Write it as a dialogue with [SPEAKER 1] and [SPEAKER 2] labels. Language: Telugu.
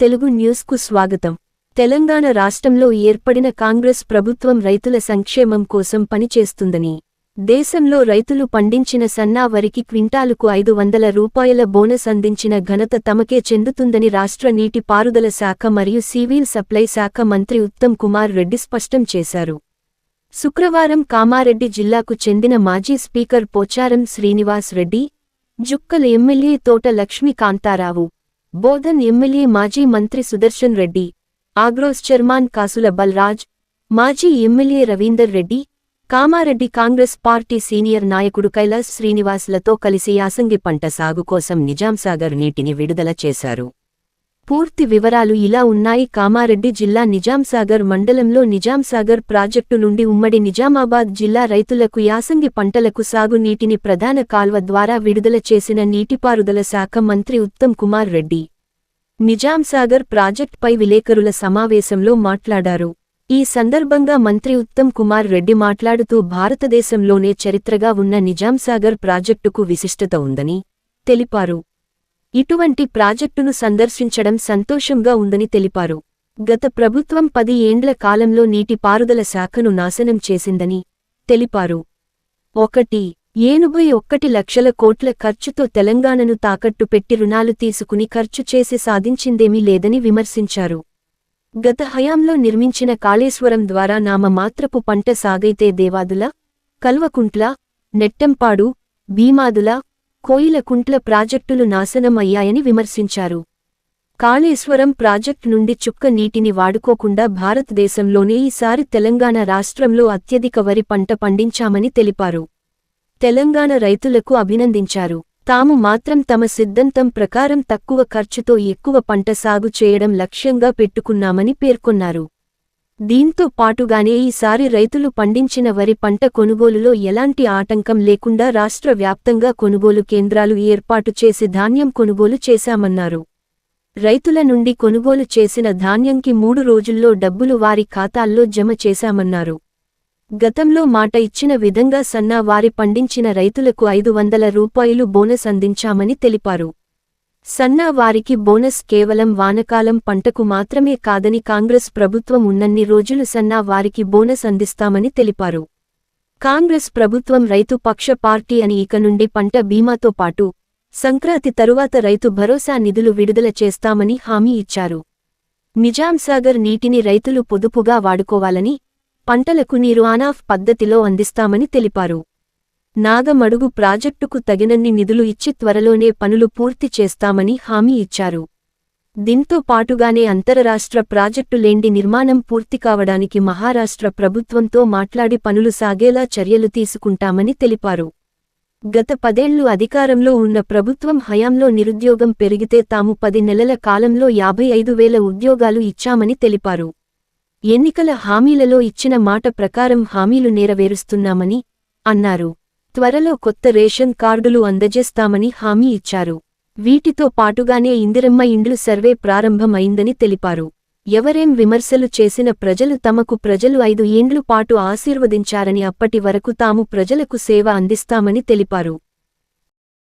[SPEAKER 1] తెలుగు న్యూస్కు స్వాగతం. తెలంగాణ రాష్ట్రంలో ఏర్పడిన కాంగ్రెస్ ప్రభుత్వం రైతుల సంక్షేమం కోసం పనిచేస్తుందని దేశంలో రైతులు పండించిన సన్నా వరికి క్వింటాలుకు ఐదు వందల రూపాయల బోనస్ అందించిన ఘనత తమకే చెందుతుందని రాష్ట్ర నీటి పారుదల శాఖ మరియు సివిల్ సప్లై శాఖ మంత్రి ఉత్తమ్ కుమార్ రెడ్డి స్పష్టం చేశారు. శుక్రవారం కామారెడ్డి జిల్లాకు చెందిన మాజీ speaker Pocharam Srinivas Reddy Jukkal MLA Thota Lakshmi Kantharao Bodhan MLA మాజీ మంత్రి సుదర్శన్ రెడ్డి ఆగ్రోస్ చైర్మాన్ కాసుల బల్రాజ్ మాజీ MLA Ravinder Reddy Kamareddy Congress party senior నాయకుడు కైలాస్ శ్రీనివాసులతో కలిసి యాసంగి పంట సాగు కోసం నిజాంసాగర్ నీటిని విడుదల చేశారు. పూర్తి వివరాలు ఇలా ఉన్నాయి. కామారెడ్డి జిల్లా నిజాంసాగర్ మండలంలో నిజాంసాగర్ ప్రాజెక్టు నుండి ఉమ్మడి నిజామాబాద్ జిల్లా రైతులకు యాసంగి పంటలకు సాగు నీటిని ప్రధాన కాల్వ ద్వారా విడుదల చేసిన నీటిపారుదల శాఖ మంత్రి ఉత్తమ్ కుమార్ రెడ్డి నిజాంసాగర్ ప్రాజెక్టుపై విలేకరుల సమావేశంలో మాట్లాడారు. ఈ సందర్భంగా మంత్రి ఉత్తమ్ కుమార్ రెడ్డి మాట్లాడుతూ భారతదేశంలోనే చరిత్రగా ఉన్న నిజాంసాగర్ ప్రాజెక్టుకు విశిష్టత ఉందని తెలిపారు. ఇటువంటి ప్రాజెక్టును సందర్శించడం సంతోషంగా ఉందని తెలిపారు. గత ప్రభుత్వం పది ఏండ్ల కాలంలో నీటిపారుదల శాఖను నాశనం చేసిందని తెలిపారు. ఒకటి ఏనుభై ఒక్కటి లక్షల కోట్ల ఖర్చుతో తెలంగాణను తాకట్టు పెట్టి రుణాలు తీసుకుని ఖర్చు చేసి సాధించిందేమీ లేదని విమర్శించారు. గత హయాంలో నిర్మించిన కాళేశ్వరం ద్వారా నామమాత్రపు పంట సాగైతే దేవాదుల కల్వకుంట్ల నెట్టెంపాడు భీమాదుల కోయిలకుంట్ల ప్రాజెక్టులు నాశనం అయ్యాయని విమర్శించారు. కాళేశ్వరం ప్రాజెక్టు నుండి చుక్క నీటిని వాడుకోకుండా భారతదేశంలోనే ఈసారి తెలంగాణ రాష్ట్రంలో అత్యధిక వరి పంట పండించామని తెలిపారు. తెలంగాణ రైతులకు అభినందించారు. తాము మాత్రం తమ సిద్ధాంతం ప్రకారం తక్కువ ఖర్చుతో ఎక్కువ పంట సాగు చేయడం లక్ష్యంగా పెట్టుకున్నామని పేర్కొన్నారు. దీంతో పాటుగానే ఈసారి రైతులు పండించిన వరి పంట కొనుగోలులో ఎలాంటి ఆటంకం లేకుండా రాష్ట్ర వ్యాప్తంగా కొనుగోలు కేంద్రాలు ఏర్పాటు చేసి ధాన్యం కొనుగోలు చేశామన్నారు. రైతుల నుండి కొనుగోలు చేసిన ధాన్యంకి మూడు రోజుల్లో డబ్బులు వారి ఖాతాల్లో జమ చేశామన్నారు. గతంలో మాట ఇచ్చిన విధంగా సన్నా వారి పండించిన రైతులకు ఐదు వందల రూపాయలు బోనస్ అందించామని తెలిపారు. సన్నా వారికి బోనస్ కేవలం వానకాలం పంటకు మాత్రమే కాదని కాంగ్రెస్ ప్రభుత్వం ఉన్నన్ని రోజులు సన్నా వారికి బోనస్ అందిస్తామని తెలిపారు. కాంగ్రెస్ ప్రభుత్వం రైతు పక్ష పార్టీ అని ఇక నుండి పంట బీమాతో పాటు సంక్రాంతి తరువాత రైతు భరోసా నిధులు విడుదల చేస్తామని హామీ ఇచ్చారు. నిజాంసాగర్ నీటిని రైతులు పొదుపుగా వాడుకోవాలని పంటలకు నీరు ఆనాఫ్ పద్ధతిలో అందిస్తామని తెలిపారు. నాగమడుగు ప్రాజెక్టుకు తగినన్ని నిధులు ఇచ్చి త్వరలోనే పనులు పూర్తి చేస్తామని హామీ ఇచ్చారు. దీంతో పాటుగానే అంతరరాష్ట్ర ప్రాజెక్టు లేండి నిర్మాణం పూర్తి కావడానికి మహారాష్ట్ర ప్రభుత్వంతో మాట్లాడి పనులు సాగేలా చర్యలు తీసుకుంటామని తెలిపారు. గత పదేళ్ళు అధికారంలో ఉన్న ప్రభుత్వం హయాంలో నిరుద్యోగం పెరిగితే తాము పది నెలల కాలంలో యాభై ఐదు వేల ఉద్యోగాలు ఇచ్చామని తెలిపారు. ఎన్నికల హామీలలో ఇచ్చిన మాట ప్రకారం హామీలు నెరవేరుస్తున్నామని అన్నారు. త్వరలో కొత్త రేషన్ కార్డులు అందజేస్తామని హామీ ఇచ్చారు. వీటితో పాటుగానే ఇందిరమ్మ ఇండ్లు సర్వే ప్రారంభమైందని తెలిపారు. ఎవరేం విమర్శలు చేసిన ప్రజలు తమకు ప్రజలు ఐదు ఏండ్లు పాటు ఆశీర్వదించారని అప్పటి వరకు తాము ప్రజలకు సేవ అందిస్తామని తెలిపారు.